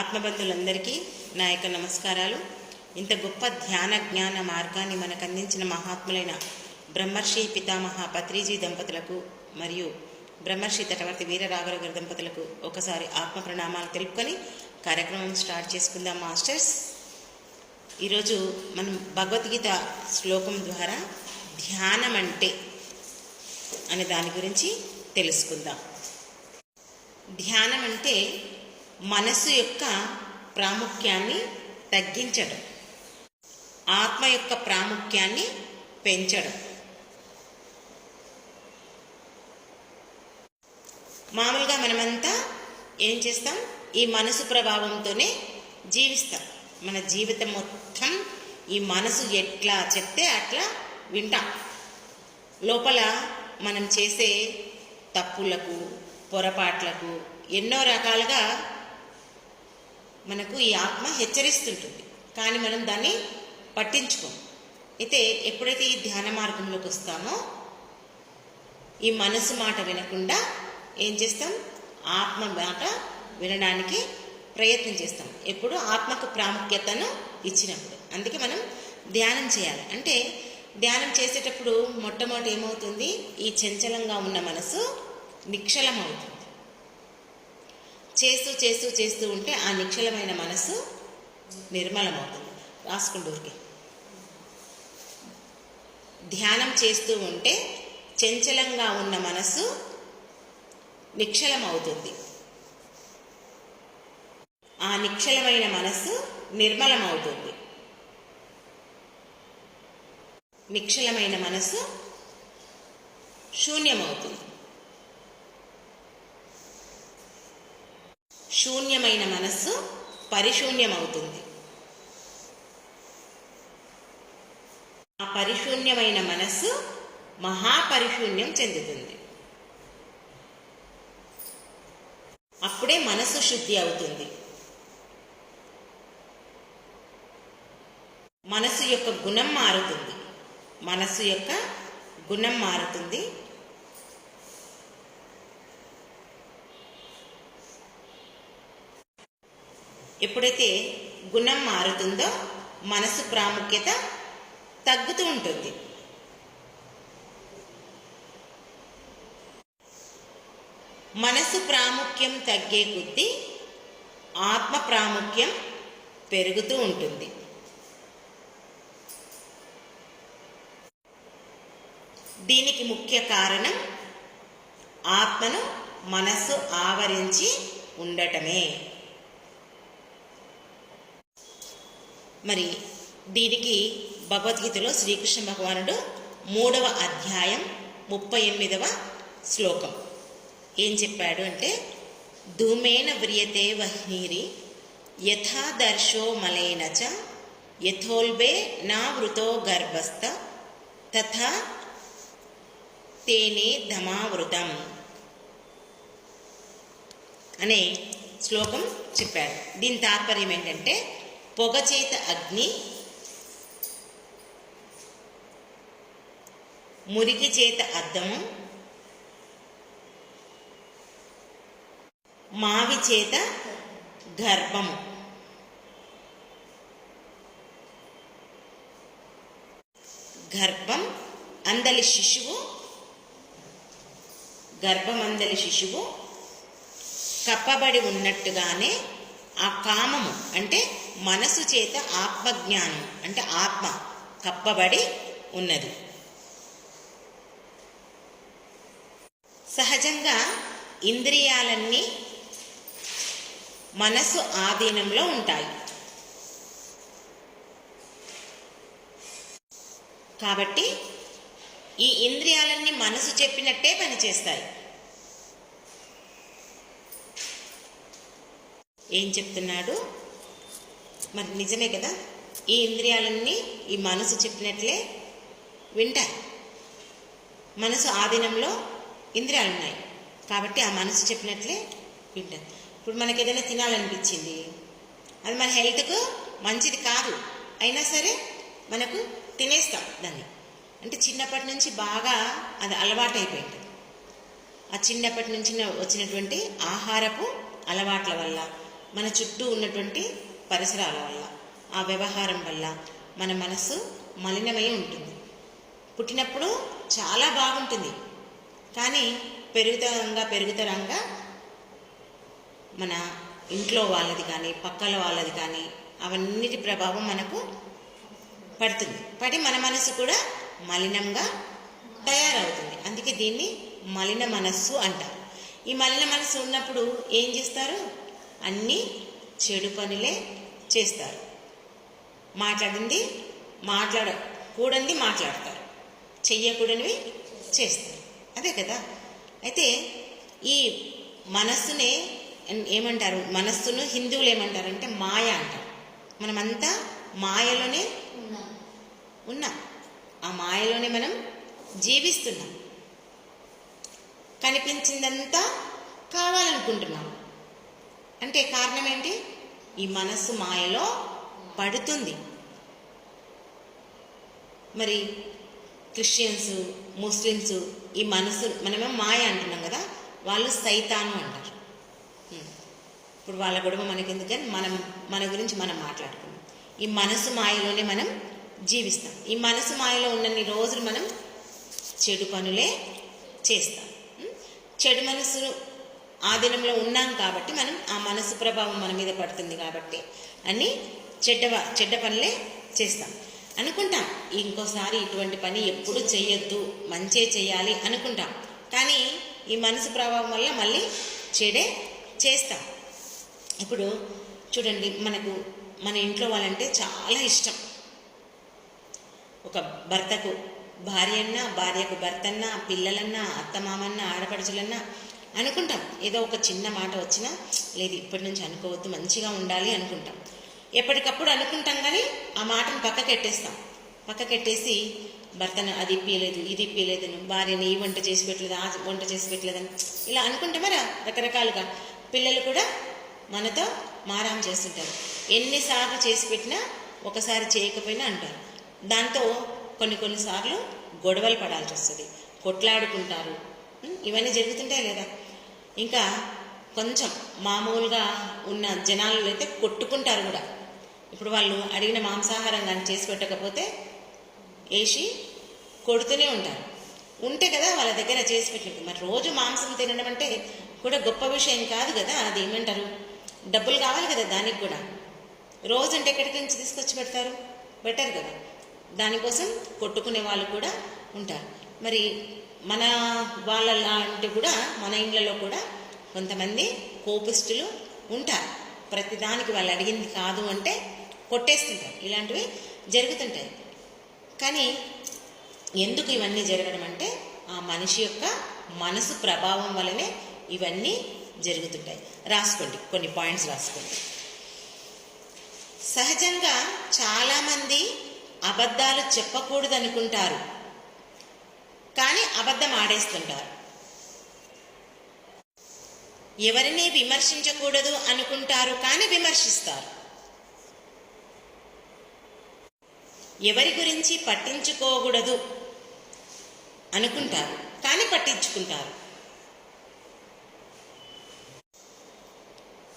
ఆత్మబంధులందరికీ నా యొక్క నమస్కారాలు. ఇంత గొప్ప ధ్యాన జ్ఞాన మార్గాన్ని మనకు అందించిన మహాత్ములైన బ్రహ్మర్షి పితామహ పత్రిజీ దంపతులకు మరియు బ్రహ్మర్షి తటవర్తి వీరరాఘవ గారి దంపతులకు ఒకసారి ఆత్మ ప్రణామాలు తెలుపుకొని కార్యక్రమం స్టార్ట్ చేసుకుందాం మాస్టర్స్. ఈరోజు మనం భగవద్గీత శ్లోకం ద్వారా ధ్యానం అంటే అనే దాని గురించి తెలుసుకుందాం. ధ్యానం అంటే మనసు యొక్క ప్రాముఖ్యాన్ని తగ్గించడం. ఆత్మ యొక్క ప్రాముఖ్యాన్ని పెంచడం. మామూలుగా మనమంతా ఏం చేస్తాం? ఈ మనసు ప్రభావంతోనే జీవిస్తాం. మన జీవితం మొత్తం ఈ మనసు ఎట్లా చెప్తే అట్లా వింటాం. లోపల మనం చేసే తప్పులకు పొరపాట్లకు ఎన్నో రకాలుగా మనకు ఈ ఆత్మ హెచ్చరిస్తుంటుంది. కానీ మనం దాన్ని పట్టించుకోం అయితే ఎప్పుడైతే ఈ ధ్యాన మార్గంలోకి వస్తామో ఈ మనసు మాట వినకుండా ఏం చేస్తాం? ఆత్మ మాట వినడానికి ప్రయత్నం చేస్తాం. ఎప్పుడు? ఆత్మకు ప్రాముఖ్యతను ఇచ్చినప్పుడు. అందుకే మనం ధ్యానం చేయాలి. అంటే ధ్యానం చేసేటప్పుడు మొట్టమొదటి ఏమవుతుంది? ఈ చంచలంగా ఉన్న మనసు నిక్షలం అవుతుంది చేస్తూ చేస్తూ చేస్తూ ఉంటే ఆ నిక్షలమైన మనసు నిర్మలమవుతుంది. రాసుకుంటూరికి ధ్యానం చేస్తూ ఉంటే చంచలంగా ఉన్న మనసు నిక్షలమవుతుంది. ఆ నిక్షలమైన మనస్సు నిర్మలమవుతుంది. నిక్షలమైన మనస్సు శూన్యమవుతుంది. శూన్యమైన మనస్సు పరిశూన్యమవుతుంది. ఆ పరిశూన్యమైన మనస్సు మహాపరిశూన్యం చెందుతుంది. అప్పుడే మనసు శుద్ధి అవుతుంది. మనసు యొక్క గుణం మారుతుంది. మనసు యొక్క గుణం మారుతుంది. ఎప్పుడైతే గుణం మారుతుందో మనసు ప్రాముఖ్యత తగ్గుతూ ఉంటుంది. మనసు ప్రాముఖ్యం తగ్గే కొద్దీ ఆత్మ ప్రాముఖ్యం పెరుగుతూ ఉంటుంది. దీనికి ముఖ్య కారణం ఆత్మను మనస్సు ఆవరించి ఉండటమే. మరి దీనికి భగవద్గీతలో శ్రీకృష్ణ భగవానుడు మూడవ అధ్యాయం ముప్పై ఎనిమిదవ శ్లోకం. ఏం చెప్పాడు అంటే ధూమేన వ్రియతే వహ్నీరి యథాదర్శో మలైన చ యథోల్బే నా వృతో గర్భస్థ తథా తేనే ధమావృతం అనే శ్లోకం చెప్పాడు. దీని తాత్పర్యం ఏంటంటే పొగ చేత అగ్ని మురికి చేత అద్దము మావి చేత గర్భము. గర్భం అందలి శిశువు గర్భమందలి శిశువు కప్పబడి ఉన్నట్టుగానే ఆ కామము అంటే మనసు చేత ఆత్మజ్ఞానం అంటే ఆత్మ కప్పబడి ఉన్నది. సహజంగా ఇంద్రియాలన్నీ మనసు ఆధీనంలో ఉంటాయి. కాబట్టి ఈ ఇంద్రియాలన్నీ మనసు చెప్పినట్టే పనిచేస్తాయి. ఏం చెప్తున్నాడు? మరి నిజమే కదా? ఈ ఇంద్రియాలన్నీ ఈ మనసు చెప్పినట్లే వింటాయి. మనసు ఆధీనంలో ఇంద్రియాలు ఉన్నాయి కాబట్టి ఆ మనసు చెప్పినట్లే వింటారు. ఇప్పుడు మనకి ఏదైనా తినాలనిపించింది. అది మన హెల్త్కు మంచిది కాదు. అయినా సరే మనకు తినేస్తాం దాన్ని. అంటే చిన్నప్పటి నుంచి బాగా అది అలవాటైపోయింది. ఆ చిన్నప్పటి నుంచి వచ్చినటువంటి ఆహారపు అలవాట్ల వల్ల మన చుట్టూ ఉన్నటువంటి పరిసరాల వల్ల ఆ వ్యవహారం వల్ల మన మనస్సు మలినమై ఉంటుంది. పుట్టినప్పుడు చాలా బాగుంటుంది. కానీ పెరుగుతరంగా పెరుగుతరంగా మన ఇంట్లో వాళ్ళది కానీ పక్కల వాళ్ళది కానీ అవన్నిటి ప్రభావం మనకు పడుతుంది. పడి మన మనసు కూడా మలినంగా తయారవుతుంది. అందుకే దీన్ని మలిన మనస్సు అంటారు. ఈ మలిన మనస్సు ఉన్నప్పుడు ఏం చేస్తారు? అన్నీ చెడు పనులే చేస్తారు. మాట్లాడింది మాట్లాడ కూడంది మాట్లాడతారు. చెయ్యకూడనివి చేస్తారు. అదే కదా? అయితే ఈ మనస్సునే ఏమంటారు? మనస్సును హిందువులు ఏమంటారు అంటే మాయ అంటారు. మనమంతా మాయలోనే ఉన్నాం. ఆ మాయలోనే మనం జీవిస్తున్నాం. కనిపించిందంతా కావాలనుకుంటున్నాం. అంటే కారణం ఏంటి? ఈ మనస్సు మాయలో పడుతుంది. మరి క్రిస్టియన్స్ ముస్లిమ్స్ ఈ మనసు మనమే మాయ అంటున్నాం కదా వాళ్ళు సైతాను అంటారు. ఇప్పుడు వాళ్ళ గొడవ మనకెందుకని మనం మన గురించి మనం మాట్లాడుకున్నాం ఈ మనసు మాయలోనే మనం జీవిస్తాం. ఈ మనసు మాయలో ఉన్నన్ని రోజులు మనం చెడు పనులే చేస్తాం. చెడు మనసు ఆధీనంలో ఉన్నాం కాబట్టి మనం ఆ మనసు ప్రభావం మన మీద పడుతుంది కాబట్టి అని చెడ్డ చెడ్డ పనులే చేస్తాం. అనుకుంటాం ఇంకోసారి ఇటువంటి పని ఎప్పుడు చేయొద్దు మంచే చేయాలి అనుకుంటాం. కానీ ఈ మనసు ప్రభావం వల్ల మళ్ళీ చెడే చేస్తాం. ఇప్పుడు చూడండి మనకు మన ఇంట్లో వాళ్ళంటే చాలా ఇష్టం. ఒక భర్తకు భార్య అన్నా భార్యకు భర్తన్నా పిల్లలన్నా అత్తమామన్నా ఆడపడుచులన్నా అనుకుంటాం. ఏదో ఒక చిన్న మాట వచ్చినా లేదు ఇప్పటి నుంచి అనుకోవద్దు మంచిగా ఉండాలి అనుకుంటాం. ఎప్పటికప్పుడు అనుకుంటాం కానీ ఆ మాటను పక్కకెట్టేస్తాం. పక్కకెట్టేసి భర్తను అది ఇప్పలేదు ఇది ఇప్పియలేదని భార్యని ఈ వంట చేసి పెట్టలేదు ఆ వంట చేసి పెట్టలేదని ఇలా అనుకుంటామరా రకరకాలుగా పిల్లలు కూడా మనతో మారాం చేస్తుంటారు. ఎన్నిసార్లు చేసి పెట్టినా ఒకసారి చేయకపోయినా అంటారు. దాంతో కొన్ని కొన్నిసార్లు గొడవలు పడాల్సి వస్తుంది కొట్లాడుకుంటారు ఇవన్నీ జరుగుతుంటాయి లేదా ఇంకా కొంచెం మామూలుగా ఉన్న జనాలు అయితే కొట్టుకుంటారు కూడా. ఇప్పుడు వాళ్ళు అడిగిన మాంసాహారం కానీ చేసి పెట్టకపోతే వేసి కొడుతూనే ఉంటారు. ఉంటే కదా వాళ్ళ దగ్గర చేసి పెట్టలేదు మరి రోజు మాంసం తినడం అంటే కూడా గొప్ప విషయం కాదు కదా. అది ఏమంటారు? డబ్బులు కావాలి కదా దానికి కూడా. రోజు అంటే ఎక్కడికి నుంచి తీసుకొచ్చి పెడతారు? బెటర్ కదా. దానికోసం కొట్టుకునే వాళ్ళు కూడా ఉంటారు మరి మన వాళ్ళ అంటే కూడా మన ఇళ్ళలో కూడా కొంతమంది కోపిస్టులు ఉంటారు ప్రతిదానికి వాళ్ళు అడిగింది కాదు అంటే కొట్టేస్తుంటారు. ఇలాంటివి జరుగుతుంటాయి. కానీ ఎందుకు ఇవన్నీ జరగడం అంటే ఆ మనిషి యొక్క మనసు ప్రభావం వలనే ఇవన్నీ జరుగుతుంటాయి. రాసుకోండి కొన్ని పాయింట్స్ రాసుకోండి. సహజంగా చాలామంది అబద్ధాలు చెప్పకూడదు అనుకుంటారు కానీ అబద్ధం ఆడేస్తుంటారు. ఎవరిని విమర్శించకూడదు అనుకుంటారు కానీ విమర్శిస్తారు. ఎవరి గురించి పట్టించుకోకూడదు అనుకుంటారు కానీ పట్టించుకుంటారు.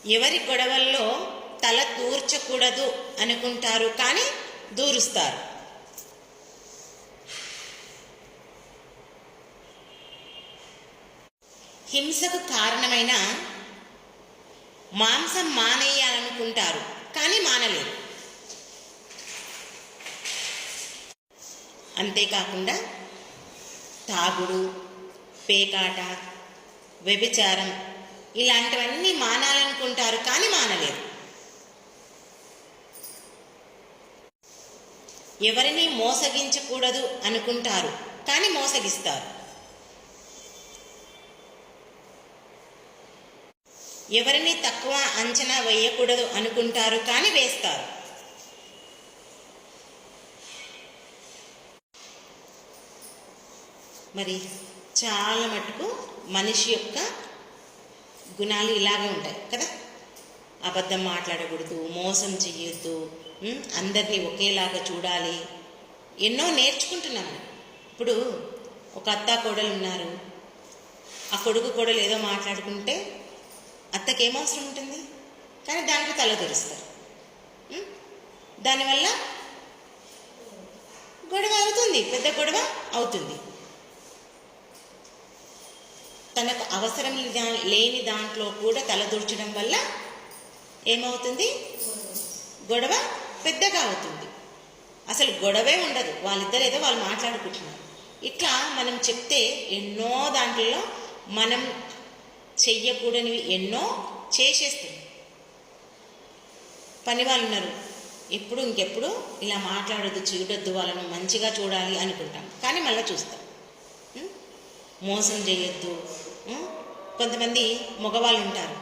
ఎవరి గొడవల్లో తల దూర్చకూడదు అనుకుంటారు కానీ దూరుస్తారు. హింసకు కారణమైన మాంసం మానేయాలనుకుంటారు కానీ మానలేరు. అంతేకాకుండా తాగుడు పేకాట వ్యభిచారం ఇలాంటివన్నీ మానాలనుకుంటారు కానీ మానలేరు. ఎవరిని మోసగించకూడదు అనుకుంటారు కానీ మోసగిస్తారు. ఎవరిని తక్కువ అంచనా వేయకూడదు అనుకుంటారు కానీ వేస్తారు. మరి చాలా మటుకు మనిషి యొక్క గుణాలు ఇలాగే ఉంటాయి కదా. అబద్ధం మాట్లాడకూడదు మోసం చెయ్యొద్దు అందరినీ ఒకేలాగా చూడాలి. ఎన్నో నేర్చుకుంటున్నాను ఇప్పుడు ఒక అత్త కోడలు ఉన్నారు. ఆ కొడుకు కోడలు ఏదో మాట్లాడుకుంటే అత్తకి ఏమవసరం ఉంటుంది కానీ దానికి తల తెరుస్తారు దానివల్ల గొడవ అవుతుంది పెద్ద గొడవ అవుతుంది. తనకు అవసరం లేని దాంట్లో కూడా తలదూర్చడం వల్ల ఏమవుతుంది? గొడవ పెద్దగా అవుతుంది. అసలు గొడవే ఉండదు. వాళ్ళిద్దరు ఏదో వాళ్ళు మాట్లాడుకుంటున్నారు. ఇట్లా మనం చెప్తే ఎన్నో దాంట్లో మనం చెయ్యకూడనివి ఎన్నో చేసేస్తుంది. పని వాళ్ళు ఉన్నారు ఎప్పుడు ఇంకెప్పుడు ఇలా మాట్లాడొద్దు చూడొద్దు వాళ్ళను మంచిగా చూడాలి అనుకుంటాం. కానీ మళ్ళీ చూస్తాం. మోసం చేయొద్దు కొంతమంది మగవాళ్ళు ఉంటారు.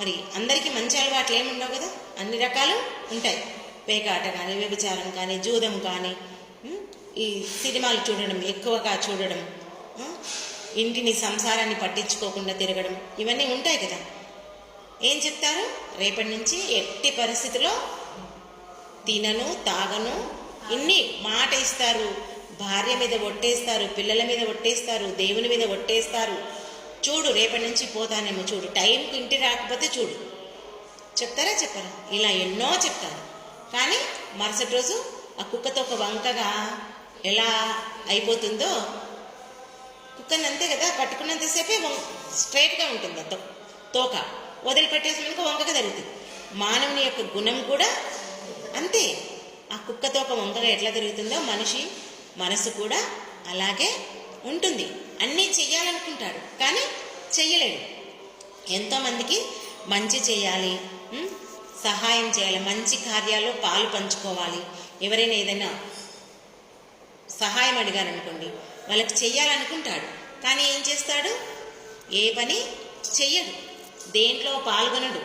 మరి అందరికీ మంచి అలవాట్లు ఏమి ఉండవు కదా? అన్ని రకాలు ఉంటాయి. పేకాట కానీ వ్యభిచారం కానీ జూదం కానీ ఈ సినిమాలు చూడడం ఎక్కువగా చూడడం. ఇంటిని సంసారాన్ని పట్టించుకోకుండా తిరగడం. ఇవన్నీ ఉంటాయి కదా. ఏం చెప్తారు? రేపటి నుంచి ఎట్టి పరిస్థితిలో తినను తాగను. ఇన్ని మాట ఇస్తారు. భార్య మీద ఒట్టేస్తారు పిల్లల మీద ఒట్టేస్తారు దేవుని మీద ఒట్టేస్తారు. చూడు రేపటి నుంచి పోతానేమో చూడు. టైంకి ఇంటి రాకపోతే చూడు. చెప్తారా చెప్పరా? ఇలా ఎన్నో చెప్తారు. కానీ మరుసటి రోజు ఆ కుక్కతో ఒక వంకగా ఎలా అయిపోతుందో కుక్కని అంతే కదా పట్టుకున్నంతసేపే వం- స్ట్రైట్గా ఉంటుంది తో తోక. వదిలిపెట్టేసి వంకగా జరుగుతుంది. మానవుని యొక్క గుణం కూడా అంతే. ఆ కుక్క తోక వంకగా ఎట్లా తిరుగుతుందో మనిషి మనసు కూడా అలాగే ఉంటుంది. అన్నీ చెయ్యాలనుకుంటాడు కానీ చెయ్యలేడు. ఎంతోమందికి మంచి చేయాలి సహాయం చేయాలి మంచి కార్యాల్లో పాలు పంచుకోవాలి. ఎవరైనా ఏదైనా సహాయం అడిగారనుకోండి వాళ్ళకి చెయ్యాలనుకుంటాడు. కానీ ఏం చేస్తాడు? ఏ పని చెయ్యడు. దేంట్లో పాల్గొనడు.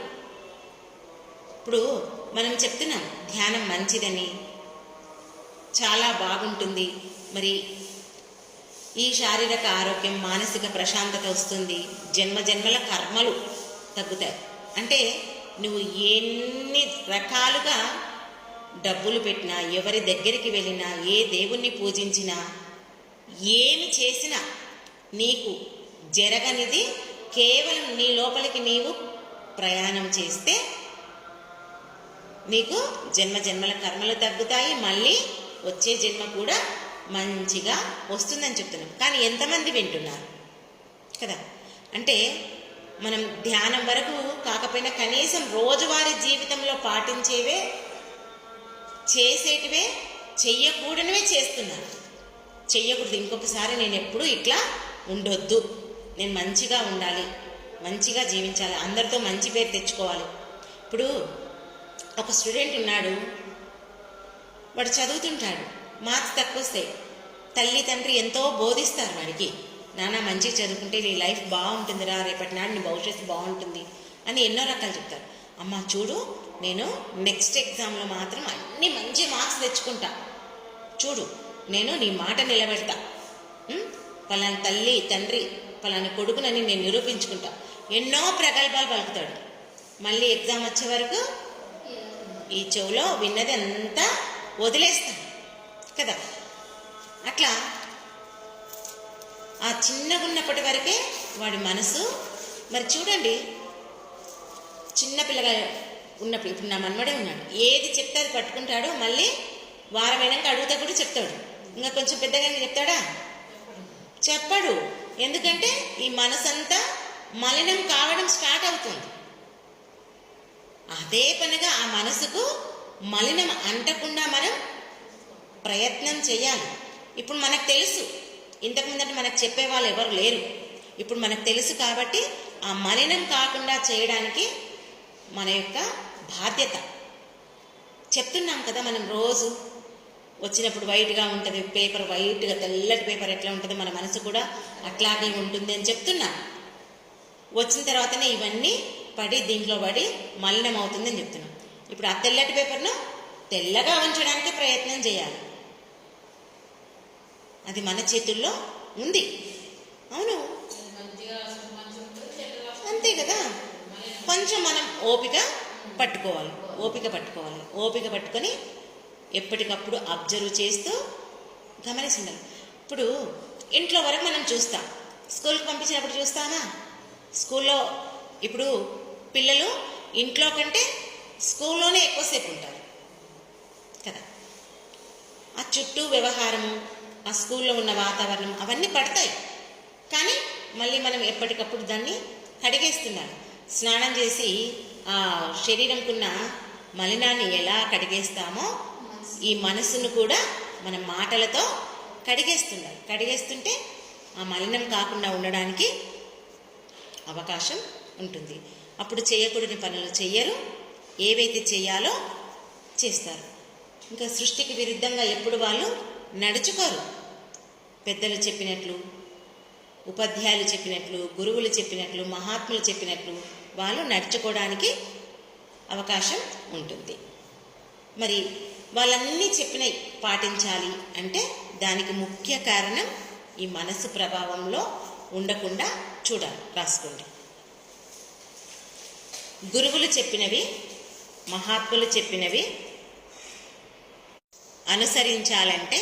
ఇప్పుడు మనం చెప్తున్నాం ధ్యానం మంచిదని. చాలా బాగుంటుంది. మరి ఈ శారీరక ఆరోగ్యం మానసిక ప్రశాంతత వస్తుంది. జన్మ జన్మల కర్మలు తగ్గుతాయి. అంటే నువ్వు ఎన్ని రకాలుగా డబ్బులు పెట్టినా ఎవరి దగ్గరికి వెళ్ళినా ఏ దేవుణ్ణి పూజించినా ఏమి చేసినా నీకు జరగనిది కేవలం నీ లోపలికి నీవు ప్రయాణం చేస్తే నీకు జన్మ జన్మల కర్మలు తగ్గుతాయి మళ్ళీ వచ్చే జన్మ కూడా మంచిగా వస్తుందని చెప్తున్నాం. కానీ ఎంతమంది వింటున్నారు? కదా? అంటే మనం ధ్యానం వరకు కాకపోయినా కనీసం రోజువారీ జీవితంలో పాటించేవే చేసేటివే చెయ్యకూడనివే చేస్తున్నారు. చెయ్యకూడదు. ఇంకొకసారి నేను ఎప్పుడు ఇట్లా ఉండొద్దు. నేను మంచిగా ఉండాలి. మంచిగా జీవించాలి. అందరితో మంచి పేరు తెచ్చుకోవాలి. ఇప్పుడు ఒక స్టూడెంట్ ఉన్నాడు. వాడు చదువుతుంటాడు. మార్క్స్ తక్కువ వస్తాయి తల్లి తండ్రి ఎంతో బోధిస్తారు వాడికి. నాన్న మంచిగా చదువుకుంటే నీ లైఫ్ బాగుంటుందిరా. రేపటి నాడు నీ భవిష్యత్తు బాగుంటుంది అని ఎన్నో రకాలు చెప్తారు. అమ్మ చూడు నేను నెక్స్ట్ ఎగ్జామ్లో మాత్రం అన్ని మంచి మార్క్స్ తెచ్చుకుంటా. చూడు నేను నీ మాట నిలబెడతా. పలాని తల్లి తండ్రి పలాని కొడుకునని నేను నిరూపించుకుంటా. ఎన్నో ప్రగల్భాలు పలుకుతాడు. మళ్ళీ ఎగ్జామ్ వచ్చే వరకు ఈ చెవులో విన్నది అంతా వదిలేస్తాను కదా? అట్లా ఆ చిన్నగున్నప్పటి వరకే వాడి మనసు. మరి చూడండి చిన్న పిల్లగా ఉన్నప్పుడు ఇప్పుడు నా మనమడే ఉన్నాడు. ఏది చెప్తే అది పట్టుకుంటాడు మళ్ళీ వారమైనాక అడుగుతా కూడా చెప్తాడు. ఇంకా కొంచెం పెద్దగా చెప్తాడా? చెప్పడు. ఎందుకంటే ఈ మనసంతా మలినం కావడం స్టార్ట్ అవుతుంది. అదే పనిగా ఆ మనసుకు మలినం అంటకుండా మనం ప్రయత్నం చేయాలి. ఇప్పుడు మనకు తెలుసు. ఇంతకుముందంటే మనకు చెప్పే వాళ్ళు ఎవరు లేరు. ఇప్పుడు మనకు తెలుసు కాబట్టి ఆ మలినం కాకుండా చేయడానికి మన యొక్క బాధ్యత. చెప్తున్నాం కదా మనం రోజు వచ్చినప్పుడు వైట్గా ఉంటుంది పేపర్ వైట్గా తెల్లటి పేపర్ ఎట్లా ఉంటుందో మన మనసు కూడా అట్లాగే ఉంటుంది అని చెప్తున్నా. వచ్చిన తర్వాతనే ఇవన్నీ పడి దీంట్లో పడి మలినం అవుతుందని చెప్తున్నాం. ఇప్పుడు ఆ తెల్లటి పేపర్ను తెల్లగా ఉంచడానికి ప్రయత్నం చేయాలి. అది మన చేతుల్లో ఉంది. అవును? అంతే కదా? కొంచెం మనం ఓపిక పట్టుకోవాలి. ఓపిక పట్టుకోవాలి. ఓపిక పట్టుకొని ఎప్పటికప్పుడు అబ్జర్వ్ చేస్తూ గమనించి ఇప్పుడు ఇంట్లో వరకు మనం చూస్తాం. స్కూల్కి పంపించినప్పుడు చూస్తామా? స్కూల్లో ఇప్పుడు పిల్లలు ఇంట్లో కంటే స్కూల్లోనే ఎక్కువసేపు ఉంటారు. కదా? ఆ చుట్టూ వ్యవహారము ఆ స్కూల్లో ఉన్న వాతావరణం అవన్నీ పడతాయి. కానీ మళ్ళీ మనం ఎప్పటికప్పుడు దాన్ని కడిగేస్తున్నారు. స్నానం చేసి ఆ శరీరంకున్న మలినాన్ని ఎలా కడిగేస్తామో ఈ మనసును కూడా మన మాటలతో కడిగేస్తున్నారు. కడిగేస్తుంటే ఆ మలినం కాకుండా ఉండడానికి అవకాశం ఉంటుంది. అప్పుడు చేయకూడని పనులు చెయ్యరు. ఏవైతే చేయాలో చేస్తారు. ఇంకా సృష్టికి విరుద్ధంగా ఎప్పుడు వాళ్ళు నడుచుకోరు. పెద్దలు చెప్పినట్లు ఉపాధ్యాయులు చెప్పినట్లు గురువులు చెప్పినట్లు మహాత్ములు చెప్పినట్లు వాళ్ళు నడుచుకోవడానికి అవకాశం ఉంటుంది. మరి వాళ్ళన్నీ చెప్పినవి పాటించాలి అంటే దానికి ముఖ్య కారణం ఈ మనసు ప్రభావంలో ఉండకుండా చూడాలి రాసుకోండి. గురువులు చెప్పినవి మహాత్ములు చెప్పినవి అనుసరించాలంటే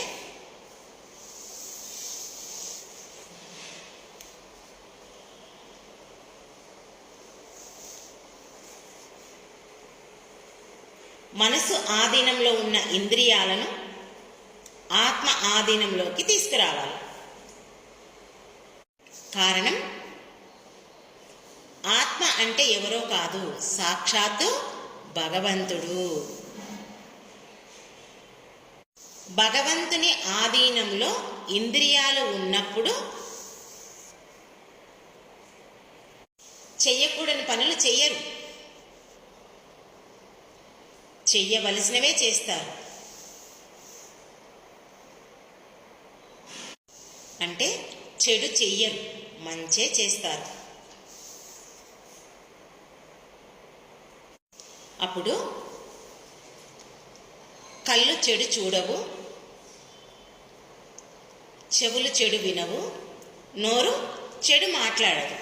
మనసు ఆధీనంలో ఉన్న ఇంద్రియాలను ఆత్మ ఆధీనంలోకి తీసుకురావాలి. కారణం ఆత్మ అంటే ఎవరో కాదు సాక్షాత్తు భగవంతుడు. భగవంతుని ఆధీనంలో ఇంద్రియాలు ఉన్నప్పుడు చెయ్యకూడని పనులు చెయ్యరు. చెయ్యవలసినవే చేస్తారు. అంటే చెడు చెయ్యరు మంచే చేస్తారు. అప్పుడు కళ్ళు చెడు చూడవు చెవులు చెడు వినవు నోరు చెడు మాట్లాడదు.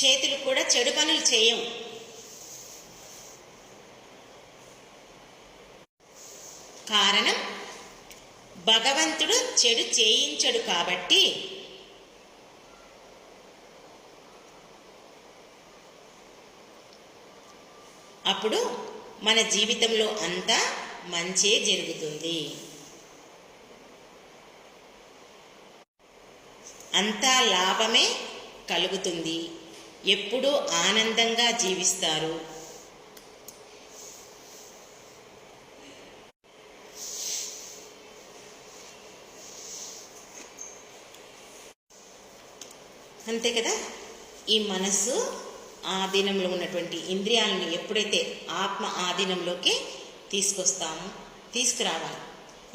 చేతులు కూడా చెడు పనులు చేయవు. కారణం భగవంతుడు చెడు చేయించడు కాబట్టి. అప్పుడు మన జీవితంలో అంతా మంచే జరుగుతుంది. అంతా లాభమే కలుగుతుంది. ఎప్పుడూ ఆనందంగా జీవిస్తారు. అంతే కదా? ఈ మనస్సు ఆధీనంలో ఉన్నటువంటి ఇంద్రియాలను ఎప్పుడైతే ఆత్మ ఆధీనంలోకి తీసుకొస్తామో తీసుకురావాలి.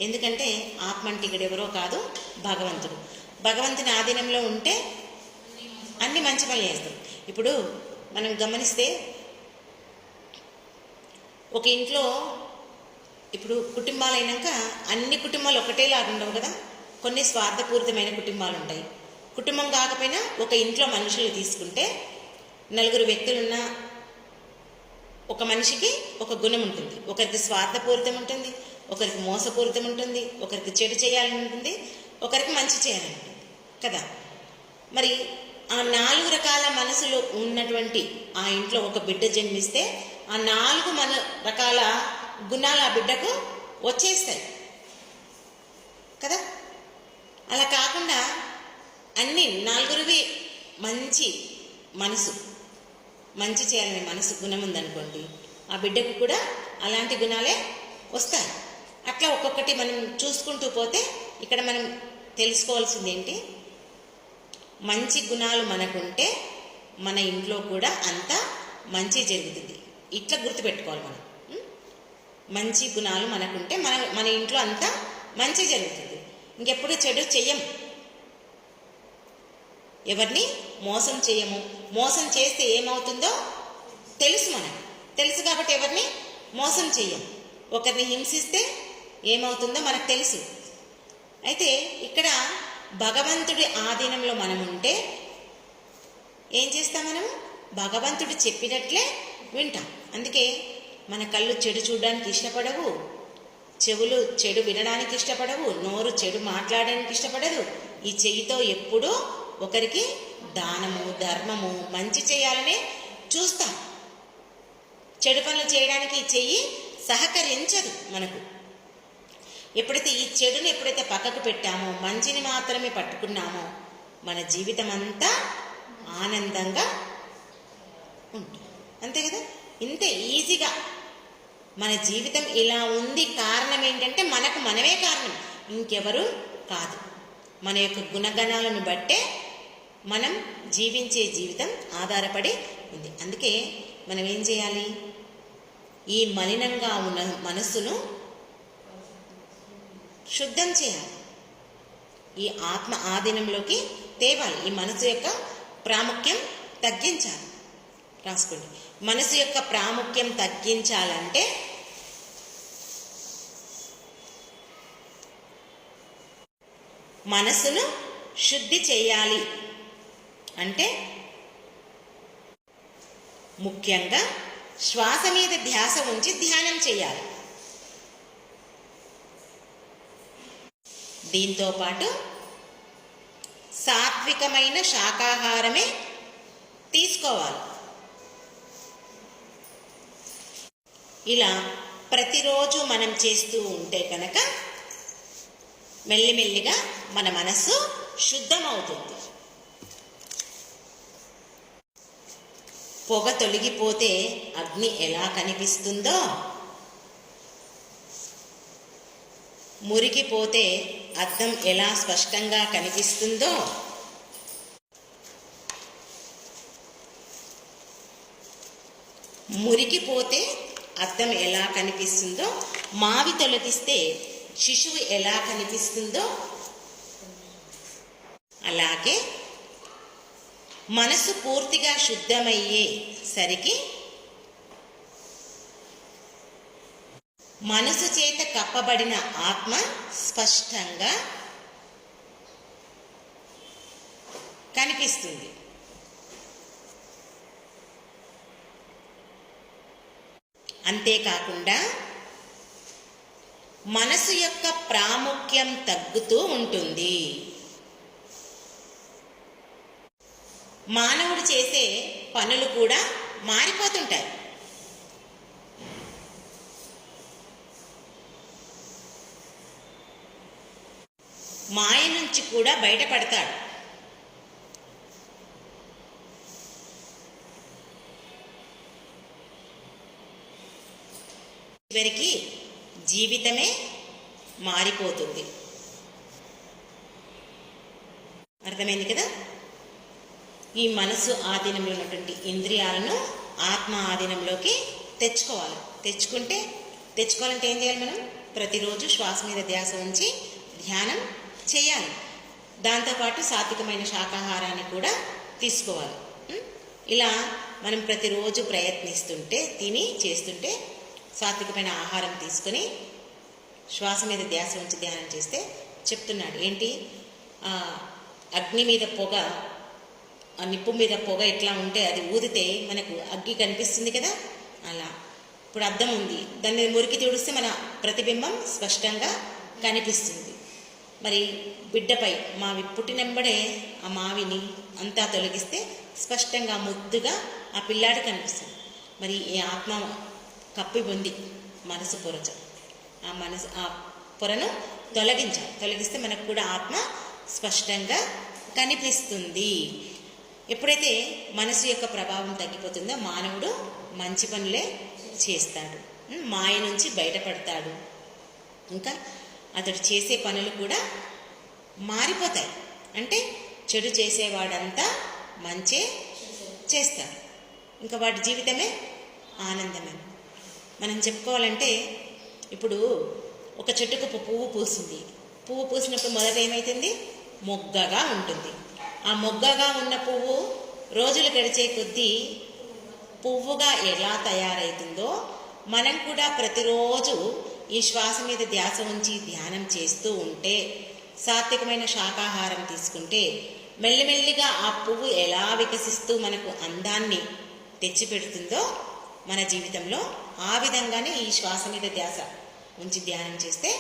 ఎందుకంటే ఆత్మ అంటే ఇక్కడ ఎవరో కాదు భగవంతుడు. భగవంతుని ఆధీనంలో ఉంటే అన్ని మంచి పనులు చేస్తాం. ఇప్పుడు మనం గమనిస్తే ఒక ఇంట్లో ఇప్పుడు కుటుంబాలు అయినాక అన్ని కుటుంబాలు ఒకటేలాగా ఉండవు కదా? కొన్ని స్వార్థపూరితమైన కుటుంబాలు ఉంటాయి కుటుంబం కాకపోయినా ఒక ఇంట్లో మనుషులు తీసుకుంటే నలుగురు వ్యక్తులున్న ఒక మనిషికి ఒక గుణం ఉంటుంది. ఒకరికి స్వార్థపూరితం ఉంటుంది ఒకరికి మోసపూరితం ఉంటుంది ఒకరికి చెడు చేయాలని ఉంటుంది ఒకరికి మంచి చేయాలని ఉంటుంది. కదా? మరి ఆ నాలుగు రకాల మనసులు ఉన్నటువంటి ఆ ఇంట్లో ఒక బిడ్డ జన్మిస్తే ఆ నాలుగు మన రకాల గుణాలు ఆ బిడ్డకు వచ్చేస్తాయి. కదా? అలా కాకుండా అన్ని నలుగురివి మంచి మనసు. మంచి చేయాలనే మనసు గుణం ఉందనుకోండి ఆ బిడ్డకు కూడా అలాంటి గుణాలే వస్తాయి. అట్లా ఒక్కొక్కటి మనం చూసుకుంటూ పోతే ఇక్కడ మనం తెలుసుకోవాల్సింది ఏంటి మంచి గుణాలు మనకుంటే మన ఇంట్లో కూడా అంతా మంచి జరుగుతుంది. ఇట్లా గుర్తుపెట్టుకోవాలి మనం. మంచి గుణాలు మనకుంటే మన మన ఇంట్లో అంతా మంచి జరుగుతుంది. ఇంకెప్పుడు చెడు చెయ్యం. ఎవరిని మోసం చేయము. మోసం చేస్తే ఏమవుతుందో తెలుసు మనం. తెలుసు కాబట్టి ఎవరిని మోసం చేయం ఒకరిని హింసిస్తే ఏమవుతుందో మనకు తెలుసు. అయితే ఇక్కడ భగవంతుడి ఆధీనంలో మనం ఉంటే ఏం చేస్తాం మనము భగవంతుడు చెప్పినట్లే వింటాం. అందుకే మన కళ్ళు చెడు చూడడానికి ఇష్టపడవు. చెవులు చెడు వినడానికి ఇష్టపడవు. నోరు చెడు మాట్లాడడానికి ఇష్టపడదు. ఈ చెయ్యితో ఎప్పుడూ ఒకరికి దానము ధర్మము మంచి చేయాలనే చూస్తాం. చెడు పనులు చేయడానికి ఈ చెయ్యి సహకరించదు మనకు. ఎప్పుడైతే ఈ చెడుని ఎప్పుడైతే పక్కకు పెట్టామో మంచిని మాత్రమే పట్టుకున్నామో మన జీవితం అంతా ఆనందంగా ఉంటుంది. అంతే కదా? ఇంత ఈజీగా మన జీవితం ఇలా ఉంది కారణం ఏంటంటే మనకు మనమే కారణం. ఇంకెవరు కాదు. మన యొక్క గుణగణాలను బట్టే మనం జీవించే జీవితం ఆధారపడి ఉంది. అందుకే మనం ఏం చేయాలి? ఈ మలినంగా ఉన్న మనస్సును శుద్ధం చేయాలి. ఈ ఆత్మ ఆధీనంలోకి తేవాలి. ఈ మనసు యొక్క ప్రాముఖ్యం తగ్గించాలి. రాసుకోండి. మనసు యొక్క ప్రాముఖ్యం తగ్గించాలంటే మనసును శుద్ధి చేయాలి. అంటే ముఖ్యంగా శ్వాస మీద ధ్యాస ఉంచి ధ్యానం చేయాలి. దీంతో పాటు సాత్వికమైన శాకాహారమే తీసుకోవాలి. ఇలా ప్రతిరోజు మనం చేస్తూ ఉంటే కనుక మెల్లిమెల్లిగా మన మనస్సు శుద్ధమవుతుంది. పొగ తొలగిపోతే అగ్ని ఎలా కనిపిస్తుందో? మురికిపోతే అద్దం ఎలా స్పష్టంగా కనిపిస్తుందో? మురికిపోతే అద్దం ఎలా కనిపిస్తుందో? మావి తొలగిస్తే శిశువు ఎలా కనిపిస్తుందో? అలాగే మనసు పూర్తిగా శుద్ధమయ్యే సరికి మనసు చేత కప్పబడిన ఆత్మ స్పష్టంగా కనిపిస్తుంది. అంతేకాకుండా మనసు యొక్క ప్రాముఖ్యం తగ్గుతూ ఉంటుంది. మానవుడు చేసే పనులు కూడా మారిపోతుంటాయి. మాయ నుంచి కూడా బయటపడతాడు. చివరికి జీవితమే మారిపోతుంది. అర్థమైంది కదా? ఈ మనసు ఆధీనంలో ఉన్నటువంటి ఇంద్రియాలను ఆత్మ ఆధీనంలోకి తెచ్చుకోవాలి. తెచ్చుకుంటే తెచ్చుకోవాలంటే ఏం చేయాలి మనం? ప్రతిరోజు శ్వాస మీద ధ్యాస ఉంచి ధ్యానం చేయాలి. దాంతోపాటు సాత్వికమైన శాకాహారాన్ని కూడా తీసుకోవాలి. ఇలా మనం ప్రతిరోజు ప్రయత్నిస్తుంటే తిని చేస్తుంటే సాత్వికమైన ఆహారం తీసుకొని శ్వాస మీద ధ్యాస ఉంచి ధ్యానం చేస్తే చెప్తున్నాడు. ఏంటి? అగ్ని మీద పొగ నిప్పు మీద పొగ ఎట్లా ఉంటే అది ఊదితే మనకు అగ్గి కనిపిస్తుంది కదా? అలా. ఇప్పుడు అర్థం ఉంది. దాన్ని మురికి తుడిస్తే మన ప్రతిబింబం స్పష్టంగా కనిపిస్తుంది. మరి బిడ్డపై మావి పుట్టినంబడే ఆ మావిని అంతా తొలగిస్తే స్పష్టంగా ముద్దుగా ఆ పిల్లాడు కనిపిస్తుంది. మరి ఈ ఆత్మ కప్పి ఉంది మనసు పొరచ. ఆ మనసు ఆ పొరను తొలగించాలి. తొలగిస్తే మనకు కూడా ఆత్మ స్పష్టంగా కనిపిస్తుంది. ఎప్పుడైతే మనసు యొక్క ప్రభావం తగ్గిపోతుందో మానవుడు మంచి పనులే చేస్తాడు. మాయ నుంచి బయటపడతాడు. ఇంకా అతడు చేసే పనులు కూడా మారిపోతాయి. అంటే చెడు చేసేవాడంతా మంచే చేస్తాడు. ఇంకా వాడి జీవితమే ఆనందమే. మనం చెప్పుకోవాలంటే ఇప్పుడు ఒక చెట్టుకు పువ్వు పూసింది. పువ్వు పూసినప్పుడు మొదట ఏమవుతుంది మొగ్గగా ఉంటుంది. ఆ మొగ్గగా ఉన్న పువ్వు రోజులు గడిచే కొద్దీ పువ్వుగా ఎలా తయారవుతుందో మనం కూడా ప్రతిరోజు ఈ శ్వాస మీద ధ్యాస ఉంచి ధ్యానం చేస్తూ ఉంటే సాత్వికమైన శాకాహారం తీసుకుంటే మెల్లిమెల్లిగా ఆ పువ్వు ఎలా వికసిస్తూ మనకు అందాన్ని తెచ్చిపెడుతుందో మన జీవితంలో ఆ విధంగానే ఈ శ్వాస మీద ధ్యాస ఉంచి ధ్యానం చేస్తే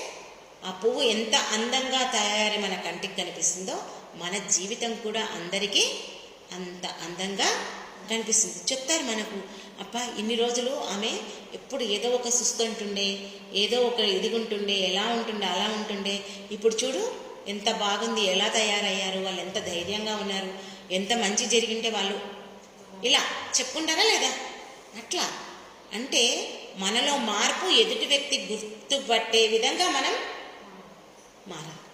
ఆ పువ్వు ఎంత అందంగా తయారీ మన కంటికి కనిపిస్తుందో మన జీవితం కూడా అందరికీ అంత అందంగా కనిపిస్తుంది. చెప్తారు మనకు అబ్బా ఇన్ని రోజులు ఆమె ఎప్పుడు ఏదో ఒక సుస్థ ఉంటుండే ఏదో ఒక ఇదిగుంటుండే ఎలా ఉంటుండే అలా ఉంటుండే. ఇప్పుడు చూడు ఎంత బాగుంది ఎలా తయారయ్యారు వాళ్ళు ఎంత ధైర్యంగా ఉన్నారు ఎంత మంచి జరిగింటే వాళ్ళు. ఇలా చెప్పుకుంటారా లేదా? అట్లా. అంటే మనలో మార్పు ఎదుటి వ్యక్తి గుర్తుపట్టే విధంగా మనం మారాలి.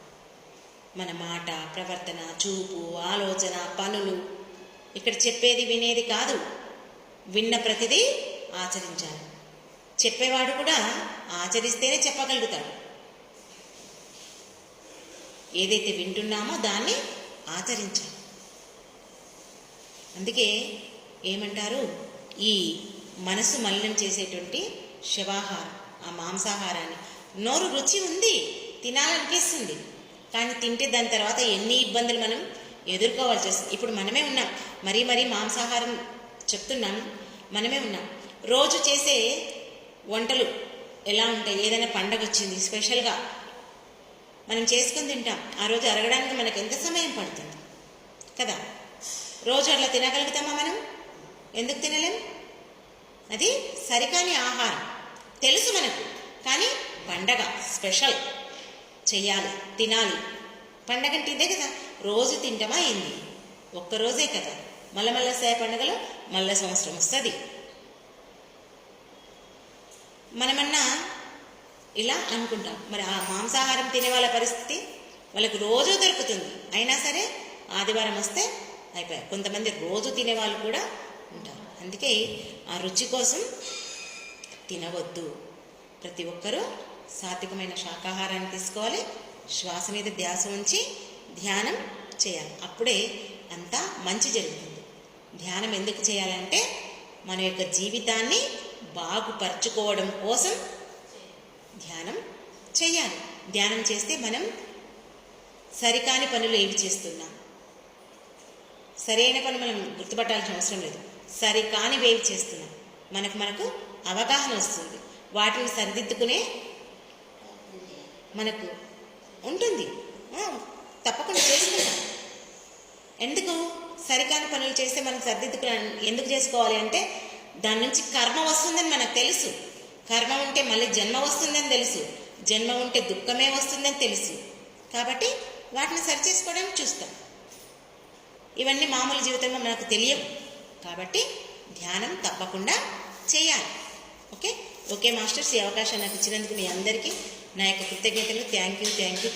మన మాట ప్రవర్తన చూపు ఆలోచన పనులు. ఇక్కడ చెప్పేది వినేది కాదు. విన్న ప్రతిదీ ఆచరించాలి. చెప్పేవాడు కూడా ఆచరిస్తేనే చెప్పగలుగుతాడు. ఏదైతే వింటున్నామో దాన్ని ఆచరించాలి. అందుకే ఏమంటారు? ఈ మనసు మలినం చేసేటువంటి శవాహారం ఆ మాంసాహారాన్ని. నోరు రుచి ఉంది తినాలనిపిస్తుంది. కానీ తింటే దాని తర్వాత ఎన్ని ఇబ్బందులు మనం ఎదుర్కోవాల్సి వస్తుంది. ఇప్పుడు మనమే ఉన్నాం. మరీ మరీ మాంసాహారం చెప్తున్నాను. మనమే ఉన్నాం. రోజు చేసే వంటలు ఎలా ఉంటాయి? ఏదైనా పండగ వచ్చింది స్పెషల్గా మనం చేసుకుని తింటాం. ఆ రోజు అరగడానికి మనకు ఎంత సమయం పడుతుంది? కదా? రోజు అట్లా తినగలుగుతామా మనం? ఎందుకు తినలేం? అది సరికాని ఆహారం. తెలుసు మనకు. కానీ పండగ స్పెషల్ చెయ్యాలి తినాలి. పండగంటే ఇదే కదా రోజు తింటామా ఏంది? ఒక్కరోజే కదా. మళ్ళా మళ్ళా సే మల్ల మళ్ళా సంవత్సరం వస్తుంది. మనమన్నా ఇలా అనుకుంటాం. మరి ఆ మాంసాహారం తినే వాళ్ళ పరిస్థితి వాళ్ళకు రోజు దొరుకుతుంది. అయినా సరే ఆదివారం వస్తే అయిపోయాయి. కొంతమంది రోజు తినే వాళ్ళు కూడా ఉంటారు. అందుకే ఆ రుచి కోసం తినవద్దు. ప్రతి ఒక్కరూ సాత్వికమైన శాకాహారాన్ని తీసుకోవాలి. శ్వాస మీద ధ్యాస ఉంచి ధ్యానం చేయాలి. అప్పుడే అంతా మంచి జరుగుతుంది. ధ్యానం ఎందుకు చేయాలంటే మన యొక్క జీవితాన్ని బాగుపరచుకోవడం కోసం ధ్యానం చేయాలి. ధ్యానం చేస్తే మనం సరికాని పనులు ఏవి చేస్తున్నాం. సరైన పని మనం గుర్తుపట్టాల్సిన అవసరం లేదు. సరికానివేవి చేస్తున్నాం. మనకు మనకు అవగాహన వస్తుంది. వాటిని సరిదిద్దుకునే మనకు ఉంటుంది. తప్పకుండా చేసుకుంటాం. ఎందుకు? సరికాని పనులు చేస్తే మనం సర్దిద్దుకుని ఎందుకు చేసుకోవాలి అంటే దాని నుంచి కర్మ వస్తుందని మనకు తెలుసు. కర్మ ఉంటే మళ్ళీ జన్మ వస్తుందని తెలుసు. జన్మ ఉంటే దుఃఖమే వస్తుందని తెలుసు. కాబట్టి వాటిని సరి చేసుకోవడానికి చూస్తాం. ఇవన్నీ మామూలు జీవితంలో మనకు తెలియవు. కాబట్టి ధ్యానం తప్పకుండా చేయాలి. ఓకే? ఓకే మాస్టర్స్ ఈ అవకాశం నాకు ఇచ్చినందుకు మీ అందరికీ నా యొక్క కృతజ్ఞతలు. Thank you thank you thank you